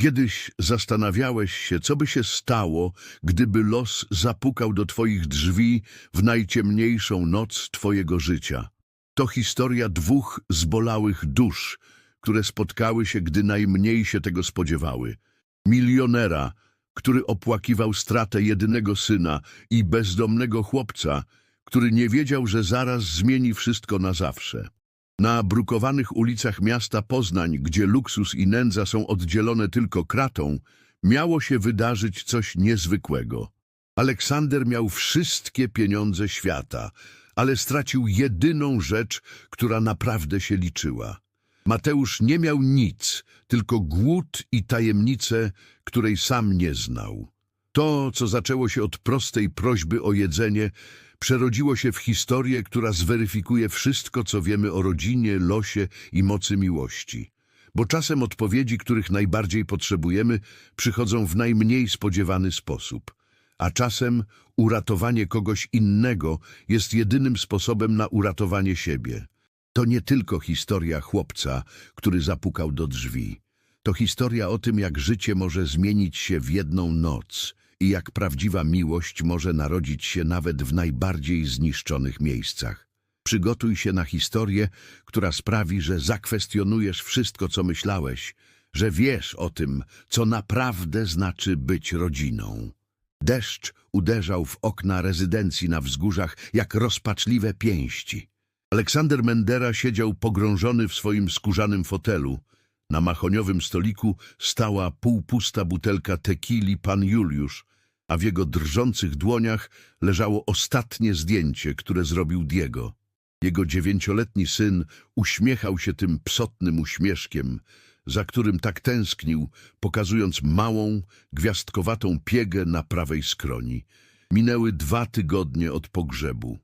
Kiedyś zastanawiałeś się, co by się stało, gdyby los zapukał do twoich drzwi w najciemniejszą noc twojego życia. To historia dwóch zbolałych dusz, które spotkały się, gdy najmniej się tego spodziewały. Milionera, który opłakiwał stratę jedynego syna i bezdomnego chłopca, który nie wiedział, że zaraz zmieni wszystko na zawsze. Na brukowanych ulicach miasta Poznań, gdzie luksus i nędza są oddzielone tylko kratą, miało się wydarzyć coś niezwykłego. Aleksander miał wszystkie pieniądze świata, ale stracił jedyną rzecz, która naprawdę się liczyła. Mateusz nie miał nic, tylko głód i tajemnicę, której sam nie znał. To, co zaczęło się od prostej prośby o jedzenie, przerodziło się w historię, która zweryfikuje wszystko, co wiemy o rodzinie, losie i mocy miłości. Bo czasem odpowiedzi, których najbardziej potrzebujemy, przychodzą w najmniej spodziewany sposób. A czasem uratowanie kogoś innego jest jedynym sposobem na uratowanie siebie. To nie tylko historia chłopca, który zapukał do drzwi. To historia o tym, jak życie może zmienić się w jedną noc i jak prawdziwa miłość może narodzić się nawet w najbardziej zniszczonych miejscach. Przygotuj się na historię, która sprawi, że zakwestionujesz wszystko, co myślałeś, że wiesz o tym, co naprawdę znaczy być rodziną. Deszcz uderzał w okna rezydencji na wzgórzach jak rozpaczliwe pięści. Aleksander Mendera siedział pogrążony w swoim skórzanym fotelu. Na mahoniowym stoliku stała półpusta butelka tekili Pan Juliusz, a w jego drżących dłoniach leżało ostatnie zdjęcie, które zrobił Diego. Jego dziewięcioletni syn uśmiechał się tym psotnym uśmieszkiem, za którym tak tęsknił, pokazując małą, gwiazdkowatą piegę na prawej skroni. Minęły dwa tygodnie od pogrzebu.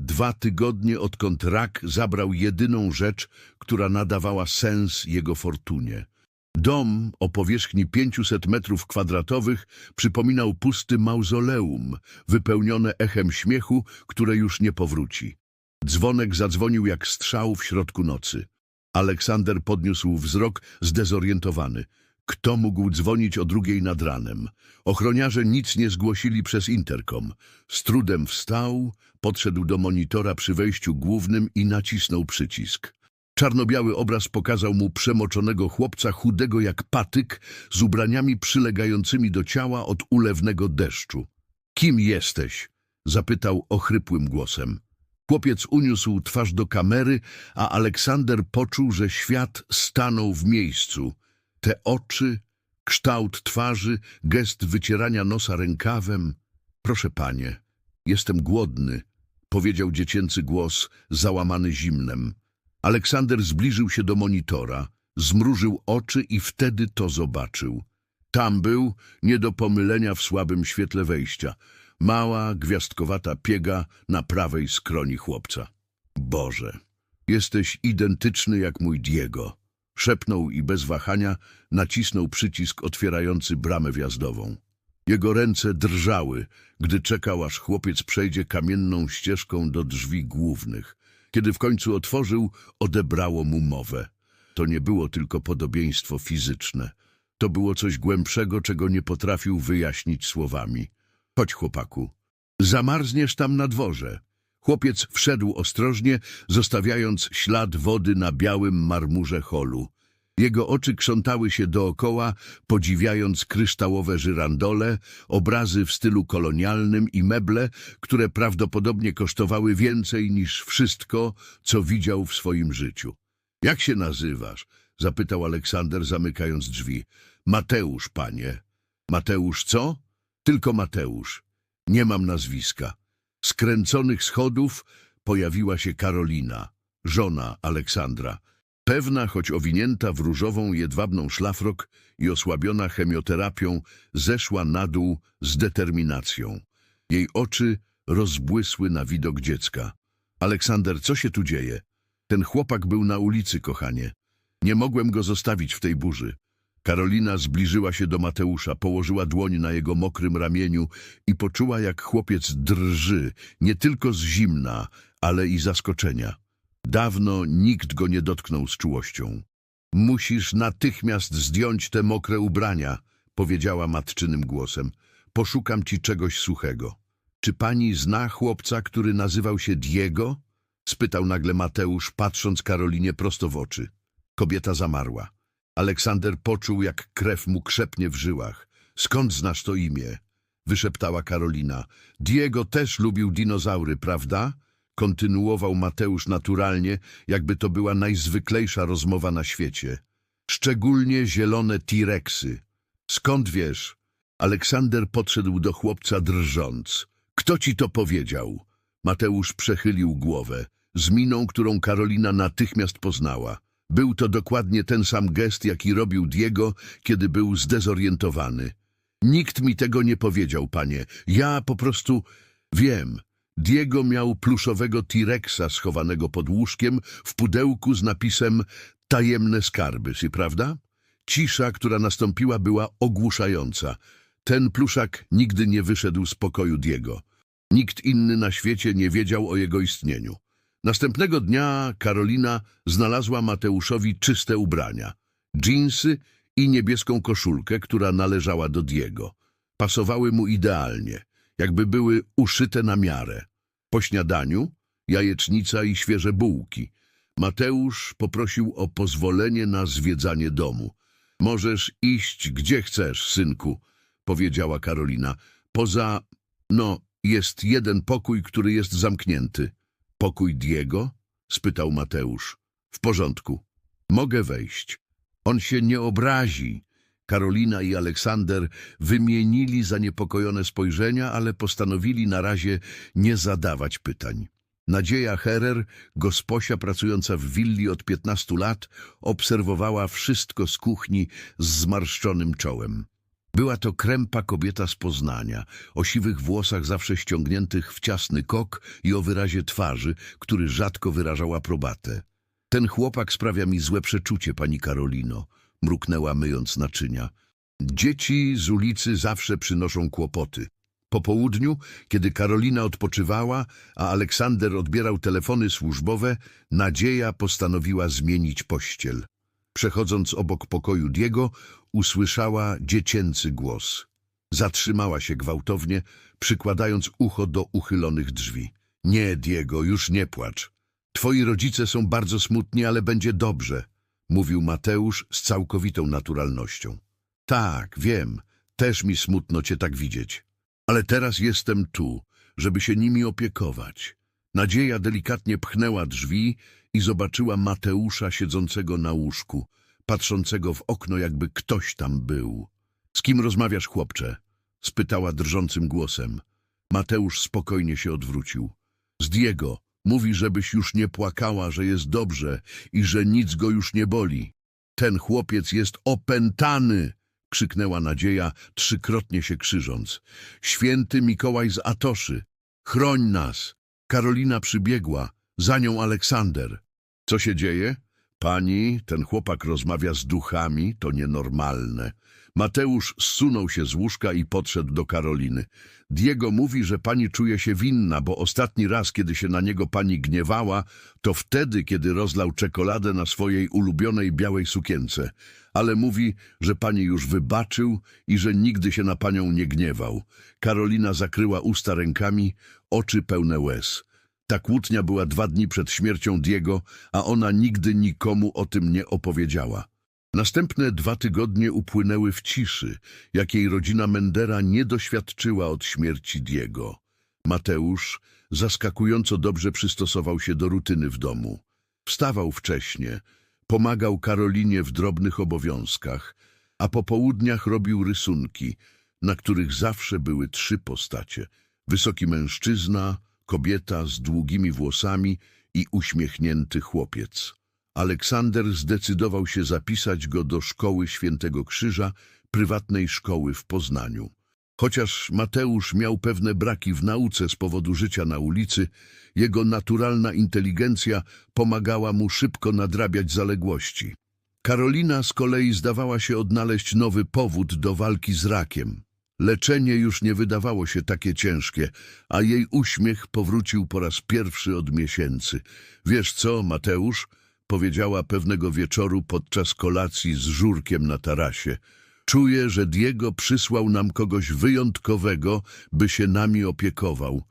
Dwa tygodnie odkąd rak zabrał jedyną rzecz, która nadawała sens jego fortunie. Dom o powierzchni 500 metrów kwadratowych przypominał pusty mauzoleum, wypełnione echem śmiechu, które już nie powróci. Dzwonek zadzwonił jak strzał w środku nocy. Aleksander podniósł wzrok zdezorientowany. Kto mógł dzwonić o drugiej nad ranem? Ochroniarze nic nie zgłosili przez interkom. Z trudem wstał, podszedł do monitora przy wejściu głównym i nacisnął przycisk. Czarno-biały obraz pokazał mu przemoczonego chłopca chudego jak patyk z ubraniami przylegającymi do ciała od ulewnego deszczu. Kim jesteś? zapytał ochrypłym głosem. Chłopiec uniósł twarz do kamery, a Aleksander poczuł, że świat stanął w miejscu. Te oczy, kształt twarzy, gest wycierania nosa rękawem. Proszę panie, jestem głodny, powiedział dziecięcy głos, załamany zimnem. Aleksander zbliżył się do monitora, zmrużył oczy i wtedy to zobaczył. Tam był, nie do pomylenia w słabym świetle wejścia, mała, gwiazdkowata piega na prawej skroni chłopca. Boże, jesteś identyczny jak mój Diego. Szepnął i bez wahania nacisnął przycisk otwierający bramę wjazdową. Jego ręce drżały, gdy czekał, aż chłopiec przejdzie kamienną ścieżką do drzwi głównych. Kiedy w końcu otworzył, odebrało mu mowę. To nie było tylko podobieństwo fizyczne. To było coś głębszego, czego nie potrafił wyjaśnić słowami. Chodź, chłopaku. Zamarzniesz tam na dworze. Chłopiec wszedł ostrożnie, zostawiając ślad wody na białym marmurze holu. Jego oczy krzątały się dookoła, podziwiając kryształowe żyrandole, obrazy w stylu kolonialnym i meble, które prawdopodobnie kosztowały więcej niż wszystko, co widział w swoim życiu. Jak się nazywasz? zapytał Aleksander, zamykając drzwi. Mateusz, panie. Mateusz co? Tylko Mateusz. Nie mam nazwiska. Z kręconych schodów pojawiła się Karolina, żona Aleksandra. Pewna, choć owinięta w różową jedwabną szlafrok i osłabiona chemioterapią, zeszła na dół z determinacją. Jej oczy rozbłysły na widok dziecka. Aleksander, co się tu dzieje? Ten chłopak był na ulicy, kochanie. Nie mogłem go zostawić w tej burzy. Karolina zbliżyła się do Mateusza, położyła dłoń na jego mokrym ramieniu i poczuła, jak chłopiec drży, nie tylko z zimna, ale i zaskoczenia. Dawno nikt go nie dotknął z czułością. Musisz natychmiast zdjąć te mokre ubrania, powiedziała matczynym głosem. Poszukam ci czegoś suchego. Czy pani zna chłopca, który nazywał się Diego? spytał nagle Mateusz, patrząc Karolinie prosto w oczy. Kobieta zamarła. Aleksander poczuł, jak krew mu krzepnie w żyłach. Skąd znasz to imię? wyszeptała Karolina. Diego też lubił dinozaury, prawda? Kontynuował Mateusz naturalnie, jakby to była najzwyklejsza rozmowa na świecie. Szczególnie zielone T-Rexy. Skąd wiesz? Aleksander podszedł do chłopca drżąc. Kto ci to powiedział? Mateusz przechylił głowę, z miną, którą Karolina natychmiast poznała. Był to dokładnie ten sam gest, jaki robił Diego, kiedy był zdezorientowany. Nikt mi tego nie powiedział, panie. Ja po prostu wiem. Diego miał pluszowego T-Rexa schowanego pod łóżkiem w pudełku z napisem tajemne skarby, czy prawda? Cisza, która nastąpiła, była ogłuszająca. Ten pluszak nigdy nie wyszedł z pokoju Diego. Nikt inny na świecie nie wiedział o jego istnieniu. Następnego dnia Karolina znalazła Mateuszowi czyste ubrania, dżinsy i niebieską koszulkę, która należała do Diego. Pasowały mu idealnie, jakby były uszyte na miarę. Po śniadaniu jajecznica i świeże bułki. Mateusz poprosił o pozwolenie na zwiedzanie domu. Możesz iść gdzie chcesz, synku, powiedziała Karolina. Poza, no, jest jeden pokój, który jest zamknięty. Pokój Diego? spytał Mateusz. W porządku. Mogę wejść. On się nie obrazi. Karolina i Aleksander wymienili zaniepokojone spojrzenia, ale postanowili na razie nie zadawać pytań. Nadzieja Herer, gosposia pracująca w willi od 15 lat, obserwowała wszystko z kuchni z zmarszczonym czołem. Była to krępa kobieta z Poznania, o siwych włosach zawsze ściągniętych w ciasny kok i o wyrazie twarzy, który rzadko wyrażał aprobatę. Ten chłopak sprawia mi złe przeczucie, pani Karolino, mruknęła myjąc naczynia. Dzieci z ulicy zawsze przynoszą kłopoty. Po południu, kiedy Karolina odpoczywała, a Aleksander odbierał telefony służbowe, Nadzieja postanowiła zmienić pościel. Przechodząc obok pokoju Diego, usłyszała dziecięcy głos. Zatrzymała się gwałtownie, przykładając ucho do uchylonych drzwi. Nie, Diego, już nie płacz. Twoi rodzice są bardzo smutni, ale będzie dobrze, mówił Mateusz z całkowitą naturalnością. Tak, wiem, też mi smutno cię tak widzieć. Ale teraz jestem tu, żeby się nimi opiekować. Nadzieja delikatnie pchnęła drzwi i zobaczyła Mateusza siedzącego na łóżku, patrzącego w okno, jakby ktoś tam był. Z kim rozmawiasz, chłopcze? spytała drżącym głosem. Mateusz spokojnie się odwrócił. Z Diego. Mówi, żebyś już nie płakała, że jest dobrze i że nic go już nie boli. Ten chłopiec jest opętany! krzyknęła Nadzieja, trzykrotnie się krzyżąc. Święty Mikołaj z Atoszy, chroń nas! Karolina przybiegła, za nią Aleksander. Co się dzieje? Pani, ten chłopak rozmawia z duchami, to nienormalne. Mateusz zsunął się z łóżka i podszedł do Karoliny. Diego mówi, że pani czuje się winna, bo ostatni raz, kiedy się na niego pani gniewała, to wtedy, kiedy rozlał czekoladę na swojej ulubionej białej sukience. Ale mówi, że pani już wybaczył i że nigdy się na panią nie gniewał. Karolina zakryła usta rękami, oczy pełne łez. Ta kłótnia była dwa dni przed śmiercią Diego, a ona nigdy nikomu o tym nie opowiedziała. Następne dwa tygodnie upłynęły w ciszy, jakiej rodzina Mendera nie doświadczyła od śmierci Diego. Mateusz zaskakująco dobrze przystosował się do rutyny w domu. Wstawał wcześnie, pomagał Karolinie w drobnych obowiązkach, a po południach robił rysunki, na których zawsze były trzy postacie. Wysoki mężczyzna, kobieta z długimi włosami i uśmiechnięty chłopiec. Aleksander zdecydował się zapisać go do szkoły Świętego Krzyża, prywatnej szkoły w Poznaniu. Chociaż Mateusz miał pewne braki w nauce z powodu życia na ulicy, jego naturalna inteligencja pomagała mu szybko nadrabiać zaległości. Karolina z kolei zdawała się odnaleźć nowy powód do walki z rakiem. Leczenie już nie wydawało się takie ciężkie, a jej uśmiech powrócił po raz pierwszy od miesięcy. Wiesz co, Mateusz? powiedziała pewnego wieczoru podczas kolacji z Żurkiem na tarasie. Czuję, że Diego przysłał nam kogoś wyjątkowego, by się nami opiekował.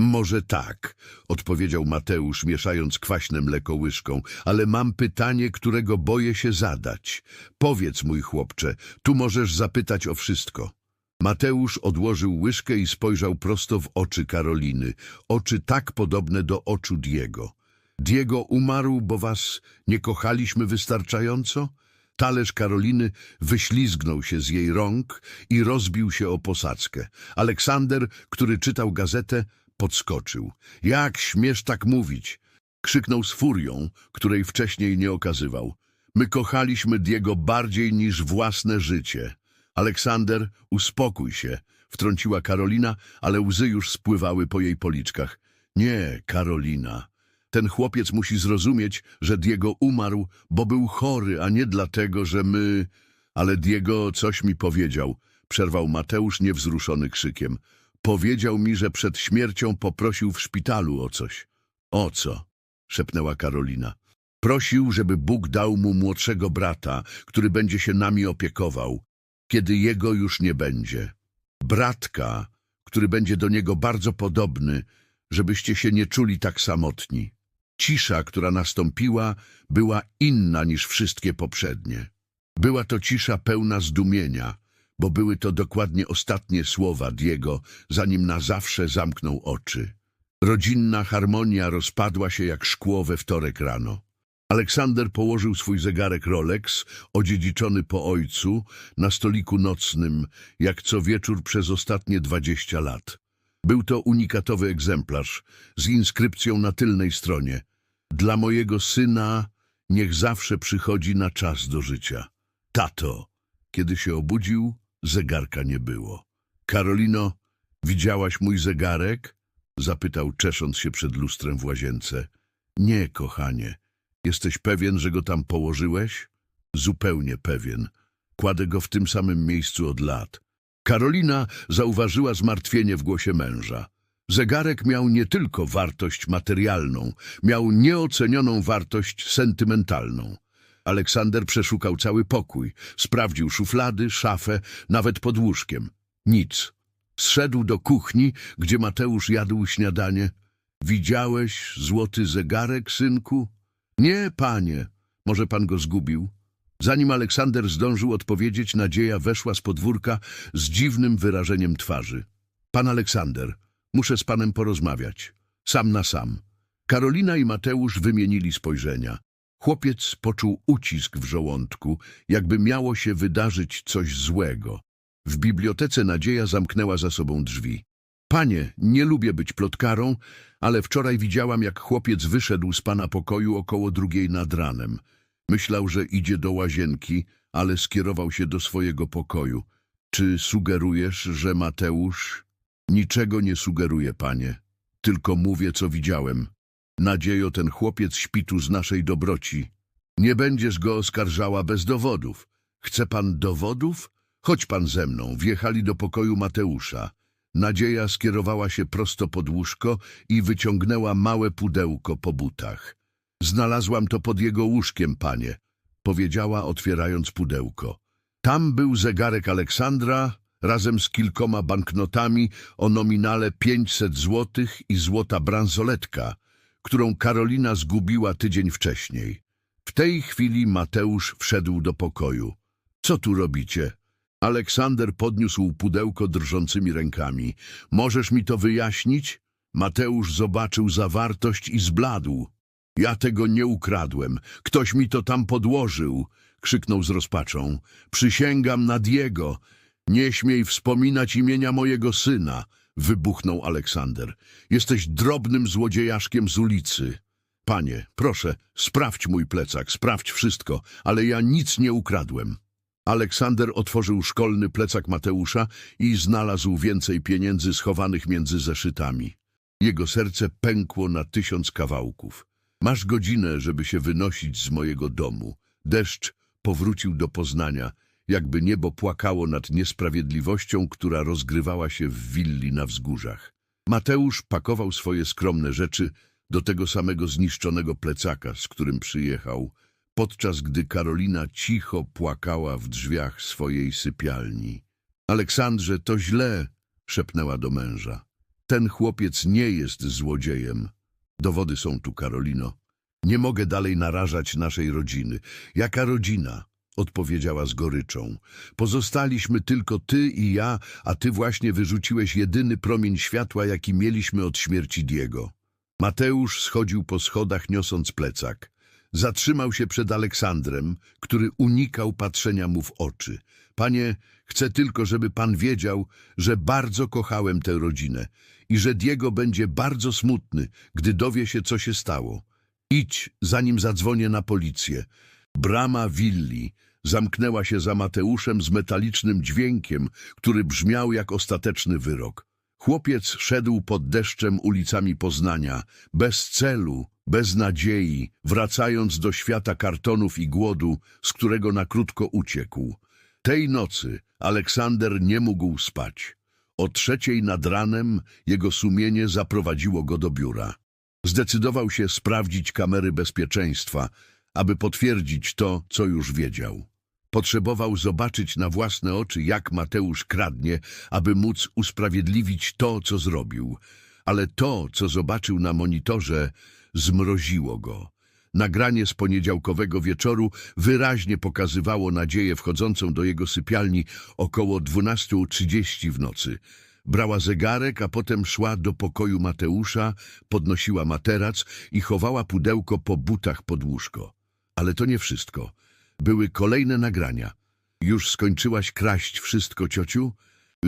Może tak, odpowiedział Mateusz, mieszając kwaśne mleko łyżką, ale mam pytanie, którego boję się zadać. Powiedz, mój chłopcze, tu możesz zapytać o wszystko. Mateusz odłożył łyżkę i spojrzał prosto w oczy Karoliny, oczy tak podobne do oczu Diego. Diego umarł, bo was nie kochaliśmy wystarczająco? Talerz Karoliny wyślizgnął się z jej rąk i rozbił się o posadzkę. Aleksander, który czytał gazetę, podskoczył. Jak śmiesz tak mówić? Krzyknął z furią, której wcześniej nie okazywał. My kochaliśmy Diego bardziej niż własne życie. Aleksander, uspokój się, wtrąciła Karolina, ale łzy już spływały po jej policzkach. Nie, Karolina. Ten chłopiec musi zrozumieć, że Diego umarł, bo był chory, a nie dlatego, że my... Ale Diego coś mi powiedział, przerwał Mateusz niewzruszony krzykiem. Powiedział mi, że przed śmiercią poprosił w szpitalu o coś. O co? szepnęła Karolina. Prosił, żeby Bóg dał mu młodszego brata, który będzie się nami opiekował, kiedy jego już nie będzie. Bratka, który będzie do niego bardzo podobny, żebyście się nie czuli tak samotni. Cisza, która nastąpiła, była inna niż wszystkie poprzednie. Była to cisza pełna zdumienia, bo były to dokładnie ostatnie słowa Diego, zanim na zawsze zamknął oczy. Rodzinna harmonia rozpadła się jak szkło we wtorek rano. Aleksander położył swój zegarek Rolex, odziedziczony po ojcu, na stoliku nocnym, jak co wieczór przez ostatnie dwadzieścia lat. Był to unikatowy egzemplarz z inskrypcją na tylnej stronie. Dla mojego syna niech zawsze przychodzi na czas do życia. Tato, kiedy się obudził, zegarka nie było. Karolino, widziałaś mój zegarek? Zapytał, czesząc się przed lustrem w łazience. Nie, kochanie. Jesteś pewien, że go tam położyłeś? Zupełnie pewien. Kładę go w tym samym miejscu od lat. Karolina zauważyła zmartwienie w głosie męża. Zegarek miał nie tylko wartość materialną, miał nieocenioną wartość sentymentalną. Aleksander przeszukał cały pokój, sprawdził szuflady, szafę, nawet pod łóżkiem. Nic. Zszedł do kuchni, gdzie Mateusz jadł śniadanie. Widziałeś złoty zegarek, synku? Nie, panie. Może pan go zgubił? Zanim Aleksander zdążył odpowiedzieć, Nadzieja weszła z podwórka z dziwnym wyrażeniem twarzy. Pan Aleksander, muszę z panem porozmawiać. Sam na sam. Karolina i Mateusz wymienili spojrzenia. Chłopiec poczuł ucisk w żołądku, jakby miało się wydarzyć coś złego. W bibliotece Nadzieja zamknęła za sobą drzwi. Panie, nie lubię być plotkarą, ale wczoraj widziałam, jak chłopiec wyszedł z pana pokoju około drugiej nad ranem. Myślał, że idzie do łazienki, ale skierował się do swojego pokoju. Czy sugerujesz, że Mateusz... Niczego nie sugeruję, panie. Tylko mówię, co widziałem. Nadziejo, ten chłopiec śpi tu z naszej dobroci. Nie będziesz go oskarżała bez dowodów. Chce pan dowodów? Chodź pan ze mną. Wjechali do pokoju Mateusza. Nadzieja skierowała się prosto pod łóżko i wyciągnęła małe pudełko po butach. Znalazłam to pod jego łóżkiem, panie, powiedziała, otwierając pudełko. Tam był zegarek Aleksandra razem z kilkoma banknotami o nominale 500 złotych i złota bransoletka, którą Karolina zgubiła tydzień wcześniej. W tej chwili Mateusz wszedł do pokoju. Co tu robicie? Aleksander podniósł pudełko drżącymi rękami. Możesz mi to wyjaśnić? Mateusz zobaczył zawartość i zbladł. Ja tego nie ukradłem. Ktoś mi to tam podłożył, krzyknął z rozpaczą. Przysięgam na Diego. Nie śmiej wspominać imienia mojego syna, wybuchnął Aleksander. Jesteś drobnym złodziejaszkiem z ulicy. Panie, proszę, sprawdź mój plecak, sprawdź wszystko, ale ja nic nie ukradłem. Aleksander otworzył szkolny plecak Mateusza i znalazł więcej pieniędzy schowanych między zeszytami. Jego serce pękło na tysiąc kawałków. Masz godzinę, żeby się wynosić z mojego domu. Deszcz powrócił do Poznania, jakby niebo płakało nad niesprawiedliwością, która rozgrywała się w willi na wzgórzach. Mateusz pakował swoje skromne rzeczy, do tego samego zniszczonego plecaka, z którym przyjechał, podczas gdy Karolina cicho płakała w drzwiach swojej sypialni. Aleksandrze, to źle, szepnęła do męża. Ten chłopiec nie jest złodziejem. Dowody są tu, Karolino. Nie mogę dalej narażać naszej rodziny. Jaka rodzina? Odpowiedziała z goryczą. Pozostaliśmy tylko ty i ja, a ty właśnie wyrzuciłeś jedyny promień światła, jaki mieliśmy od śmierci Diego. Mateusz schodził po schodach, niosąc plecak. Zatrzymał się przed Aleksandrem, który unikał patrzenia mu w oczy. Panie, chcę tylko, żeby pan wiedział, że bardzo kochałem tę rodzinę i że Diego będzie bardzo smutny, gdy dowie się, co się stało. Idź, zanim zadzwonię na policję. Brama willi zamknęła się za Mateuszem z metalicznym dźwiękiem, który brzmiał jak ostateczny wyrok. Chłopiec szedł pod deszczem ulicami Poznania, bez celu, bez nadziei, wracając do świata kartonów i głodu, z którego na krótko uciekł. Tej nocy Aleksander nie mógł spać. O trzeciej nad ranem jego sumienie zaprowadziło go do biura. Zdecydował się sprawdzić kamery bezpieczeństwa, aby potwierdzić to, co już wiedział. Potrzebował zobaczyć na własne oczy, jak Mateusz kradnie, aby móc usprawiedliwić to, co zrobił. Ale to, co zobaczył na monitorze, zmroziło go. Nagranie z poniedziałkowego wieczoru wyraźnie pokazywało nadzieję wchodzącą do jego sypialni około 12.30 w nocy. Brała zegarek, a potem szła do pokoju Mateusza, podnosiła materac i chowała pudełko po butach pod łóżko. Ale to nie wszystko. Były kolejne nagrania. Już skończyłaś kraść wszystko, ciociu?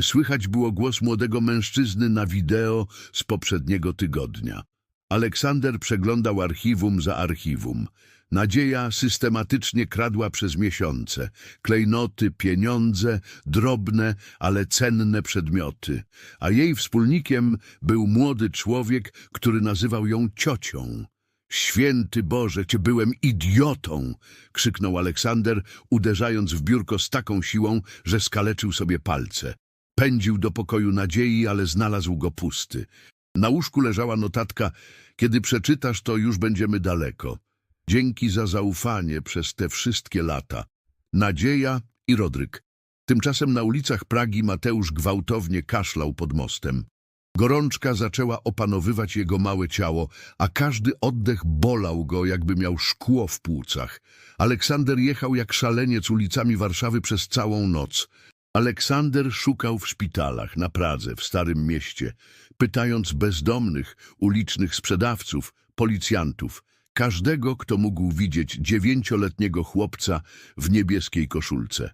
Słychać było głos młodego mężczyzny na wideo z poprzedniego tygodnia. Aleksander przeglądał archiwum za archiwum. Nadzieja systematycznie kradła przez miesiące. Klejnoty, pieniądze, drobne, ale cenne przedmioty. A jej wspólnikiem był młody człowiek, który nazywał ją ciocią. Święty Boże, cię byłem idiotą! krzyknął Aleksander, uderzając w biurko z taką siłą, że skaleczył sobie palce. Pędził do pokoju nadziei, ale znalazł go pusty. Na łóżku leżała notatka, kiedy przeczytasz, to już będziemy daleko. Dzięki za zaufanie przez te wszystkie lata. Nadzieja i Rodryk. Tymczasem na ulicach Pragi Mateusz gwałtownie kaszlał pod mostem. Gorączka zaczęła opanowywać jego małe ciało, a każdy oddech bolał go, jakby miał szkło w płucach. Aleksander jechał jak szaleniec ulicami Warszawy przez całą noc. Aleksander szukał w szpitalach, na Pradze, w Starym Mieście, pytając bezdomnych, ulicznych sprzedawców, policjantów, każdego, kto mógł widzieć dziewięcioletniego chłopca w niebieskiej koszulce.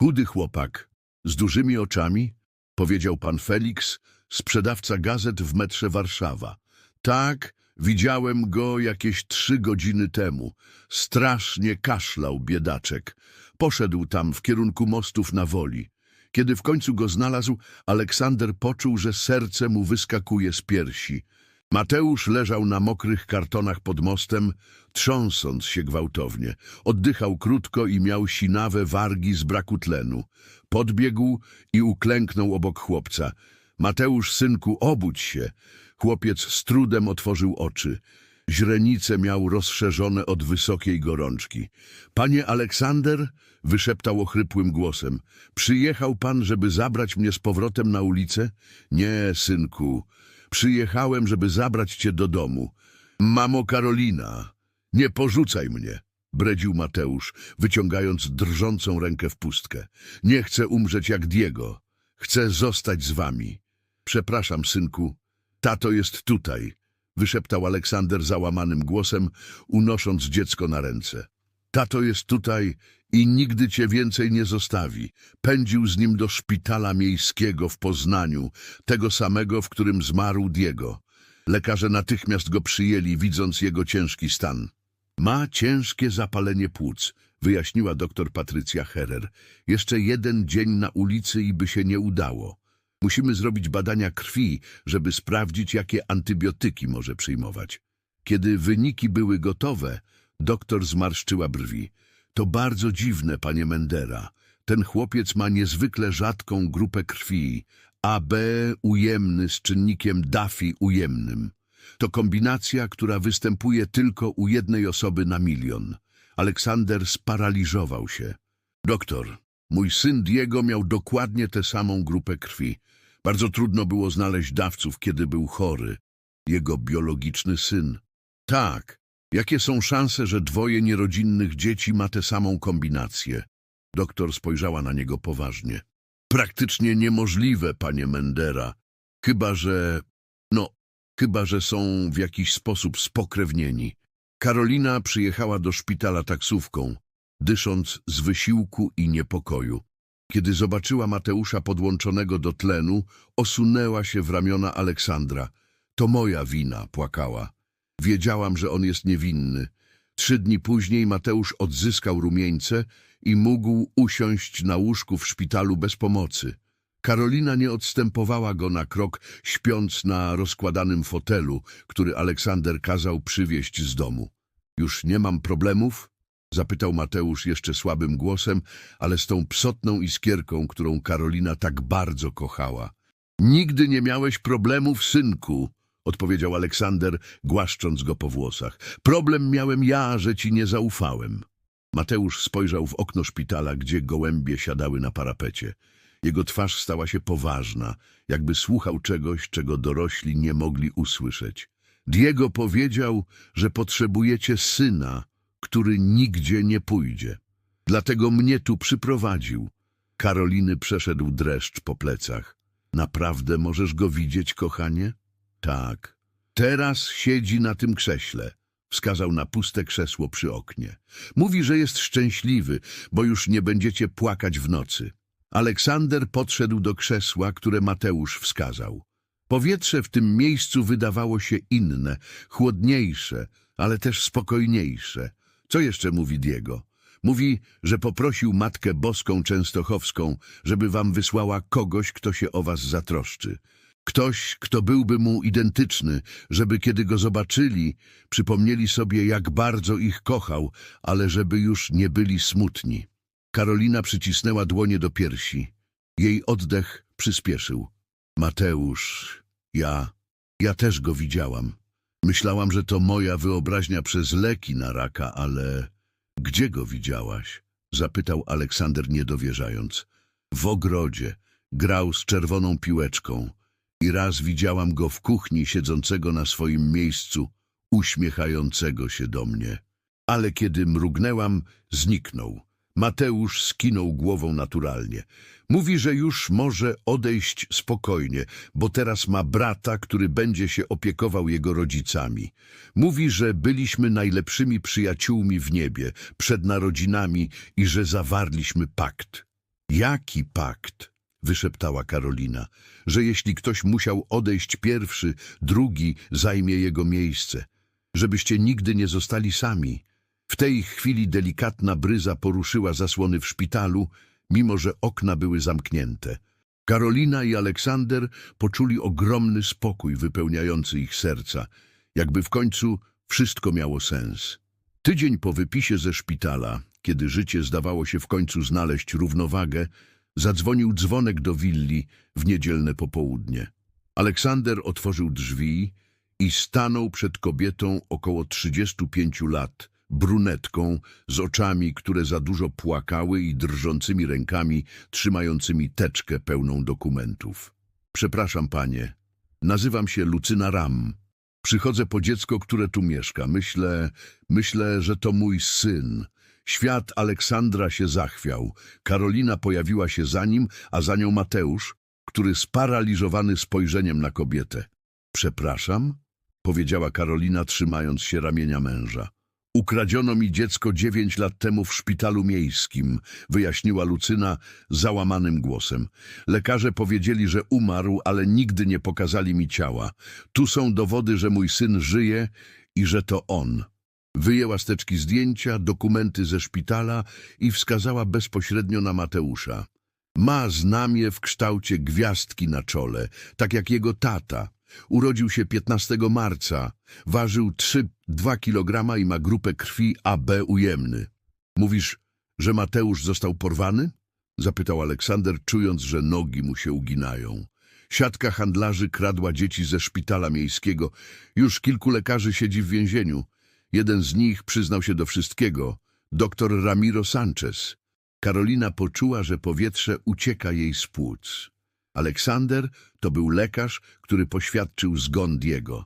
Chudy chłopak, z dużymi oczami, powiedział pan Felix, sprzedawca gazet w metrze Warszawa. Tak, widziałem go jakieś trzy godziny temu. Strasznie kaszlał biedaczek. Poszedł tam w kierunku mostów na woli. Kiedy w końcu go znalazł, Aleksander poczuł, że serce mu wyskakuje z piersi. Mateusz leżał na mokrych kartonach pod mostem, trząsąc się gwałtownie. Oddychał krótko i miał sinawe wargi z braku tlenu. Podbiegł i uklęknął obok chłopca. Mateusz, synku, obudź się. Chłopiec z trudem otworzył oczy. Źrenice miał rozszerzone od wysokiej gorączki. Panie Aleksander, wyszeptał ochrypłym głosem, przyjechał pan, żeby zabrać mnie z powrotem na ulicę? Nie, synku, przyjechałem, żeby zabrać cię do domu. Mamo Karolina, nie porzucaj mnie, bredził Mateusz, wyciągając drżącą rękę w pustkę. Nie chcę umrzeć jak Diego. Chcę zostać z wami. Przepraszam, synku. Tato jest tutaj, wyszeptał Aleksander załamanym głosem, unosząc dziecko na ręce. Tato jest tutaj i nigdy cię więcej nie zostawi. Pędził z nim do szpitala miejskiego w Poznaniu, tego samego, w którym zmarł Diego. Lekarze natychmiast go przyjęli, widząc jego ciężki stan. Ma ciężkie zapalenie płuc, wyjaśniła doktor Patrycja Herer. Jeszcze jeden dzień na ulicy i by się nie udało. Musimy zrobić badania krwi, żeby sprawdzić, jakie antybiotyki może przyjmować. Kiedy wyniki były gotowe, doktor zmarszczyła brwi. To bardzo dziwne, panie Mendera. Ten chłopiec ma niezwykle rzadką grupę krwi, AB ujemny z czynnikiem DAFI ujemnym. To kombinacja, która występuje tylko u jednej osoby na milion. Aleksander sparaliżował się. Doktor, mój syn Diego miał dokładnie tę samą grupę krwi. Bardzo trudno było znaleźć dawców, kiedy był chory. Jego biologiczny syn. Tak. Jakie są szanse, że dwoje nierodzinnych dzieci ma tę samą kombinację? Doktor spojrzała na niego poważnie. Praktycznie niemożliwe, panie Mendera. Chyba, że... No, chyba, że są w jakiś sposób spokrewnieni. Karolina przyjechała do szpitala taksówką, dysząc z wysiłku i niepokoju. Kiedy zobaczyła Mateusza podłączonego do tlenu, osunęła się w ramiona Aleksandra. To moja wina, płakała. Wiedziałam, że on jest niewinny. Trzy dni później Mateusz odzyskał rumieńce i mógł usiąść na łóżku w szpitalu bez pomocy. Karolina nie odstępowała go na krok, śpiąc na rozkładanym fotelu, który Aleksander kazał przywieźć z domu. Już nie mam problemów? Zapytał Mateusz jeszcze słabym głosem, ale z tą psotną iskierką, którą Karolina tak bardzo kochała. Nigdy nie miałeś problemów, synku, odpowiedział Aleksander, głaszcząc go po włosach. Problem miałem ja, że ci nie zaufałem. Mateusz spojrzał w okno szpitala, gdzie gołębie siadały na parapecie. Jego twarz stała się poważna, jakby słuchał czegoś, czego dorośli nie mogli usłyszeć. Diego powiedział, że potrzebujecie syna, który nigdzie nie pójdzie. Dlatego mnie tu przyprowadził. Karoliny przeszedł dreszcz po plecach. Naprawdę możesz go widzieć, kochanie? Tak. Teraz siedzi na tym krześle. Wskazał na puste krzesło przy oknie. Mówi, że jest szczęśliwy, bo już nie będziecie płakać w nocy. Aleksander podszedł do krzesła, które Mateusz wskazał. Powietrze w tym miejscu wydawało się inne, chłodniejsze, ale też spokojniejsze. Co jeszcze mówi Diego? Mówi, że poprosił Matkę Boską Częstochowską, żeby wam wysłała kogoś, kto się o was zatroszczy. Ktoś, kto byłby mu identyczny, żeby kiedy go zobaczyli, przypomnieli sobie, jak bardzo ich kochał, ale żeby już nie byli smutni. Karolina przycisnęła dłonie do piersi. Jej oddech przyspieszył. Mateusz, ja, ja też go widziałam. Myślałam, że to moja wyobraźnia przez leki na raka, ale... Gdzie go widziałaś? Zapytał Aleksander niedowierzając. W ogrodzie. Grał z czerwoną piłeczką. I raz widziałam go w kuchni siedzącego na swoim miejscu, uśmiechającego się do mnie. Ale kiedy mrugnęłam, zniknął. Mateusz skinął głową naturalnie. Mówi, że już może odejść spokojnie, bo teraz ma brata, który będzie się opiekował jego rodzicami. Mówi, że byliśmy najlepszymi przyjaciółmi w niebie, przed narodzinami i że zawarliśmy pakt. Jaki pakt? wyszeptała Karolina, że jeśli ktoś musiał odejść pierwszy, drugi zajmie jego miejsce, żebyście nigdy nie zostali sami. W tej chwili delikatna bryza poruszyła zasłony w szpitalu, mimo że okna były zamknięte. Karolina i Aleksander poczuli ogromny spokój wypełniający ich serca, jakby w końcu wszystko miało sens. Tydzień po wypisie ze szpitala, kiedy życie zdawało się w końcu znaleźć równowagę, zadzwonił dzwonek do willi w niedzielne popołudnie. Aleksander otworzył drzwi i stanął przed kobietą około 35 lat, brunetką, z oczami, które za dużo płakały i drżącymi rękami trzymającymi teczkę pełną dokumentów. Przepraszam, panie. Nazywam się Lucyna Ram. Przychodzę po dziecko, które tu mieszka. Myślę, myślę, że to mój syn. Świat Aleksandra się zachwiał. Karolina pojawiła się za nim, a za nią Mateusz, który sparaliżowany spojrzeniem na kobietę. Przepraszam? Powiedziała Karolina, trzymając się ramienia męża. Ukradziono mi dziecko dziewięć lat temu w szpitalu miejskim, wyjaśniła Lucyna załamanym głosem. Lekarze powiedzieli, że umarł, ale nigdy nie pokazali mi ciała. Tu są dowody, że mój syn żyje i że to on. Wyjęła z teczki zdjęcia, dokumenty ze szpitala i wskazała bezpośrednio na Mateusza. Ma znamie w kształcie gwiazdki na czole, tak jak jego tata. Urodził się 15 marca, ważył 3,2 kg i ma grupę krwi AB ujemny. Mówisz, że Mateusz został porwany? Zapytał Aleksander, czując, że nogi mu się uginają. Siatka handlarzy kradła dzieci ze szpitala miejskiego. Już kilku lekarzy siedzi w więzieniu. Jeden z nich przyznał się do wszystkiego. Doktor Ramiro Sanchez. Karolina poczuła, że powietrze ucieka jej z płuc. Aleksander to był lekarz, który poświadczył zgon Diego.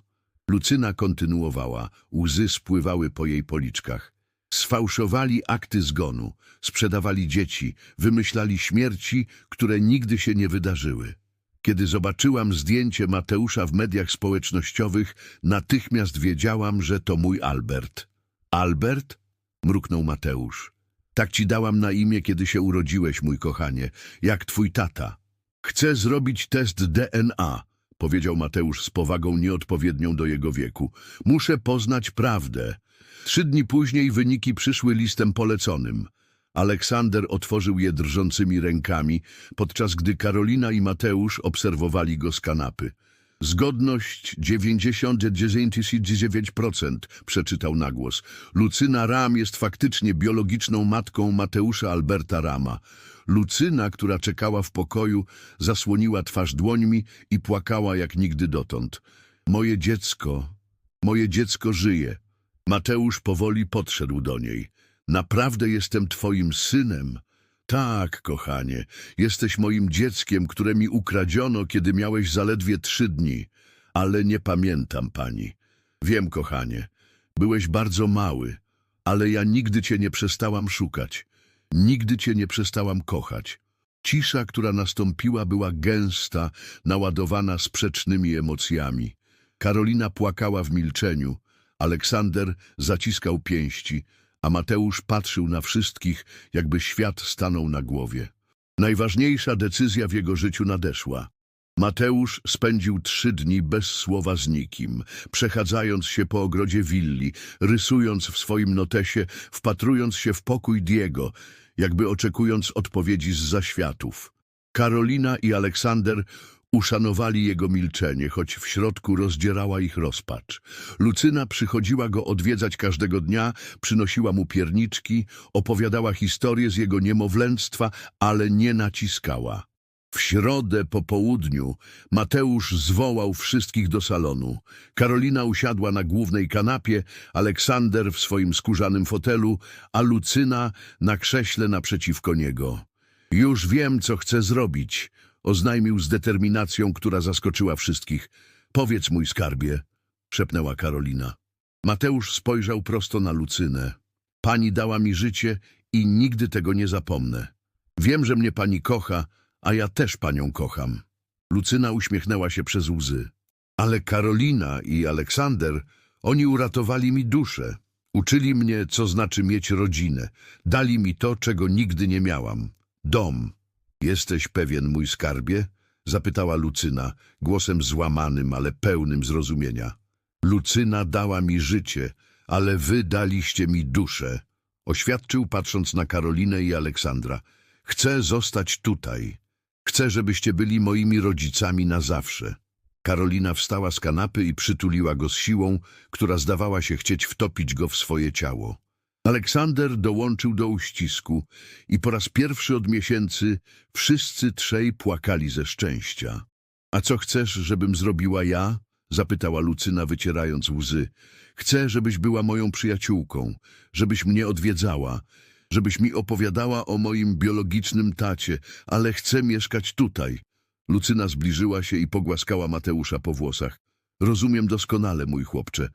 Lucyna kontynuowała, łzy spływały po jej policzkach. Sfałszowali akty zgonu, sprzedawali dzieci, wymyślali śmierci, które nigdy się nie wydarzyły. Kiedy zobaczyłam zdjęcie Mateusza w mediach społecznościowych, natychmiast wiedziałam, że to mój Albert. Albert? mruknął Mateusz. Tak ci dałam na imię, kiedy się urodziłeś, mój kochanie, jak twój tata. Chcę zrobić test DNA, powiedział Mateusz z powagą nieodpowiednią do jego wieku. Muszę poznać prawdę. Trzy dni później wyniki przyszły listem poleconym. Aleksander otworzył je drżącymi rękami, podczas gdy Karolina i Mateusz obserwowali go z kanapy. Zgodność 99%, przeczytał na głos. Lucyna Ram jest faktycznie biologiczną matką Mateusza Alberta Rama. Lucyna, która czekała w pokoju, zasłoniła twarz dłońmi i płakała jak nigdy dotąd. Moje dziecko, moje dziecko żyje. Mateusz powoli podszedł do niej. Naprawdę jestem twoim synem. Tak, kochanie, jesteś moim dzieckiem, które mi ukradziono, kiedy miałeś zaledwie trzy dni. Ale nie pamiętam pani. Wiem, kochanie, byłeś bardzo mały, ale ja nigdy cię nie przestałam szukać. Nigdy cię nie przestałam kochać. Cisza, która nastąpiła, była gęsta, naładowana sprzecznymi emocjami. Karolina płakała w milczeniu. Aleksander zaciskał pięści, a Mateusz patrzył na wszystkich, jakby świat stanął na głowie. Najważniejsza decyzja w jego życiu nadeszła. Mateusz spędził trzy dni bez słowa z nikim, przechadzając się po ogrodzie willi, rysując w swoim notesie, wpatrując się w pokój Diego, jakby oczekując odpowiedzi z zaświatów. Karolina i Aleksander uszanowali jego milczenie, choć w środku rozdzierała ich rozpacz. Lucyna przychodziła go odwiedzać każdego dnia, przynosiła mu pierniczki, opowiadała historię z jego niemowlęctwa, ale nie naciskała. W środę po południu Mateusz zwołał wszystkich do salonu. Karolina usiadła na głównej kanapie, Aleksander w swoim skórzanym fotelu, a Lucyna na krześle naprzeciwko niego. Już wiem, co chcę zrobić, oznajmił z determinacją, która zaskoczyła wszystkich. Powiedz, mój skarbie, szepnęła Karolina. Mateusz spojrzał prosto na Lucynę. Pani dała mi życie i nigdy tego nie zapomnę. Wiem, że mnie pani kocha, a ja też panią kocham. Lucyna uśmiechnęła się przez łzy. Ale Karolina i Aleksander, oni uratowali mi duszę. Uczyli mnie, co znaczy mieć rodzinę. Dali mi to, czego nigdy nie miałam. Dom. Jesteś pewien, mój skarbie? Zapytała Lucyna, głosem złamanym, ale pełnym zrozumienia. Lucyna dała mi życie, ale wy daliście mi duszę. Oświadczył, patrząc na Karolinę i Aleksandra. Chcę zostać tutaj. Chcę, żebyście byli moimi rodzicami na zawsze. Karolina wstała z kanapy i przytuliła go z siłą, która zdawała się chcieć wtopić go w swoje ciało. Aleksander dołączył do uścisku i po raz pierwszy od miesięcy wszyscy trzej płakali ze szczęścia. A co chcesz, żebym zrobiła ja? zapytała Lucyna, wycierając łzy. Chcę, żebyś była moją przyjaciółką, żebyś mnie odwiedzała, żebyś mi opowiadała o moim biologicznym tacie, ale chcę mieszkać tutaj. Lucyna zbliżyła się i pogłaskała Mateusza po włosach. Rozumiem doskonale, mój chłopcze.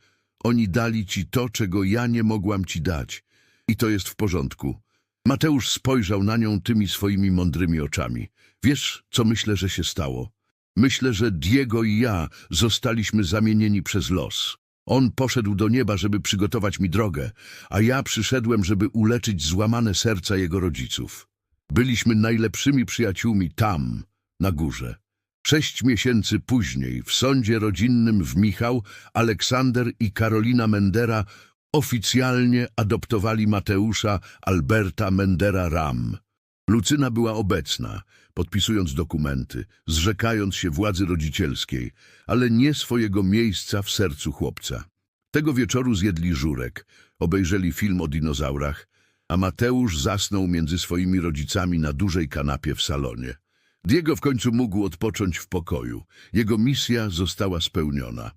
Oni dali ci to, czego ja nie mogłam ci dać. I to jest w porządku. Mateusz spojrzał na nią tymi swoimi mądrymi oczami. Wiesz, co myślę, że się stało? Myślę, że Diego i ja zostaliśmy zamienieni przez los. On poszedł do nieba, żeby przygotować mi drogę, a ja przyszedłem, żeby uleczyć złamane serca jego rodziców. Byliśmy najlepszymi przyjaciółmi tam, na górze. Sześć miesięcy później w sądzie rodzinnym w Michał Aleksander i Karolina Mendera oficjalnie adoptowali Mateusza Alberta Mendera Ram. Lucyna była obecna, podpisując dokumenty, zrzekając się władzy rodzicielskiej, ale nie swojego miejsca w sercu chłopca. Tego wieczoru zjedli żurek, obejrzeli film o dinozaurach, a Mateusz zasnął między swoimi rodzicami na dużej kanapie w salonie. Diego w końcu mógł odpocząć w pokoju. Jego misja została spełniona.